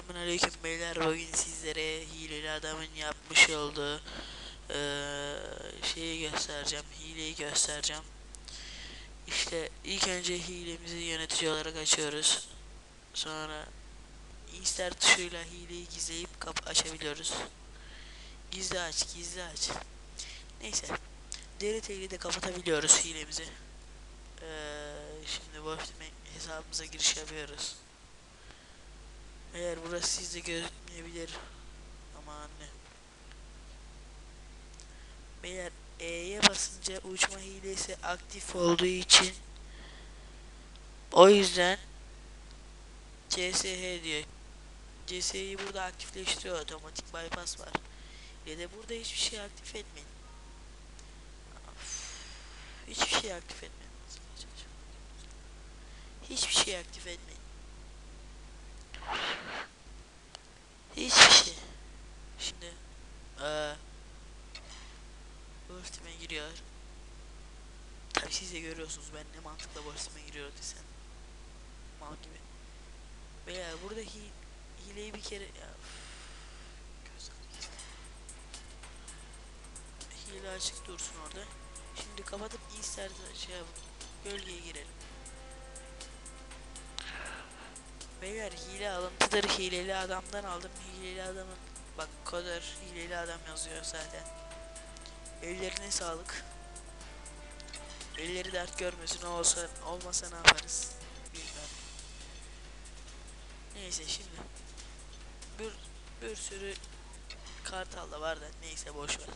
Selamun Aleyküm beyler. Bugün sizlere hileli adamın yapmış olduğu e, şeyi göstereceğim hileyi göstereceğim. İşte ilk önce hilemizi yönetici olarak açıyoruz. Sonra insert tuşuyla hileyi gizleyip kap açabiliyoruz. Gizli aç gizli aç. Neyse. DRT'yi de kapatabiliyoruz hilemizi. Ee, şimdi boş hesabımıza giriş yapıyoruz. Eğer burası sizde gözükmeyebilir ama anne. Beyler E'ye basınca uçma hilesi aktif olduğu için o yüzden CSH diyor. CS'yi burada aktifleştiriyor otomatik bypass var. Ya da burada hiçbir şey aktif etmeyin. Of, Hiçbir şey aktif etmeyin. Hiçbir şey aktif etmeyin. Hiçbir şey. Şimdi eee Wolfteam'e giriyor. Tabi siz de görüyorsunuz ben ne mantıkla Wolfteam'e giriyor desen. Mal gibi. Beyler burada hi hileyi bir kere ya. Hile açık dursun orada. Şimdi kapatıp insert şey yapın. Gölgeye girelim. Beyler hile alıntıdır. Hileli adamdan aldım. Hileli adamın bak koder hileli adam yazıyor zaten. Ellerine sağlık. Elleri dert görmesin olsa olmasa ne yaparız? Bilmem. Neyse şimdi bir bir sürü kartal da var da neyse boş ver.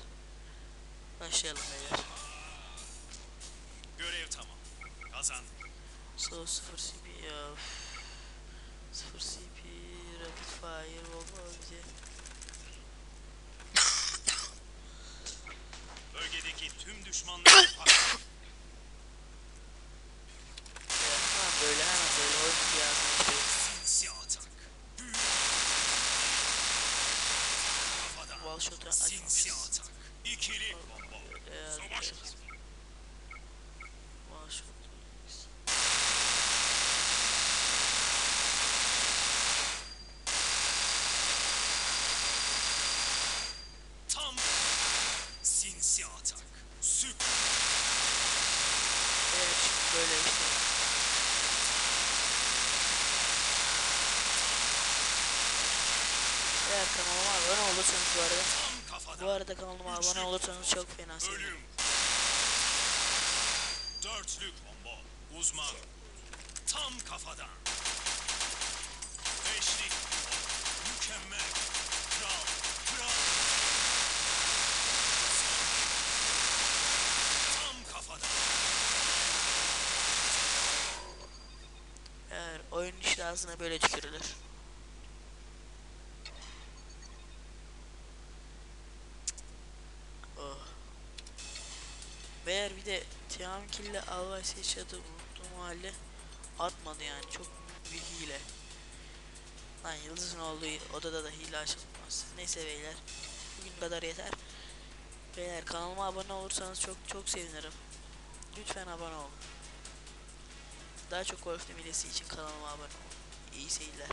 Başlayalım beyler. Görev tamam. Kazandık. So 0 CP ya. 0 CP rapid fire bomba bize. Bölgedeki tüm düşmanları patlat. Ya, Hemen böyle hemen böyle oyun dünyasına çıkıyoruz. Sinsi atak. Büyük. Açmamışız. atak. İkili bomba. Savaş. Tam. Sinsi atak. Süp. Evet böyle işte. Eğer kanalıma abone olursanız bu arada bu arada kanalıma abone olursanız çok fena sevinirim. Ölüm. Dörtlük bomba. Uzman. Tam kafadan. Beşlik. Mükemmel. Kral. Kral. Tam kafadan. Eğer oyun işte ağzına böyle tükürülür. Meğer bir de Tiamkil'le Alvay Seçat'ı unuttuğum halde atmadı yani çok büyük bir hile. Lan Yıldız'ın olduğu odada da hile açılmaz. Neyse beyler bugün kadar yeter. Beyler kanalıma abone olursanız çok çok sevinirim. Lütfen abone olun. Daha çok golf demilesi için kanalıma abone olun. İyi seyirler.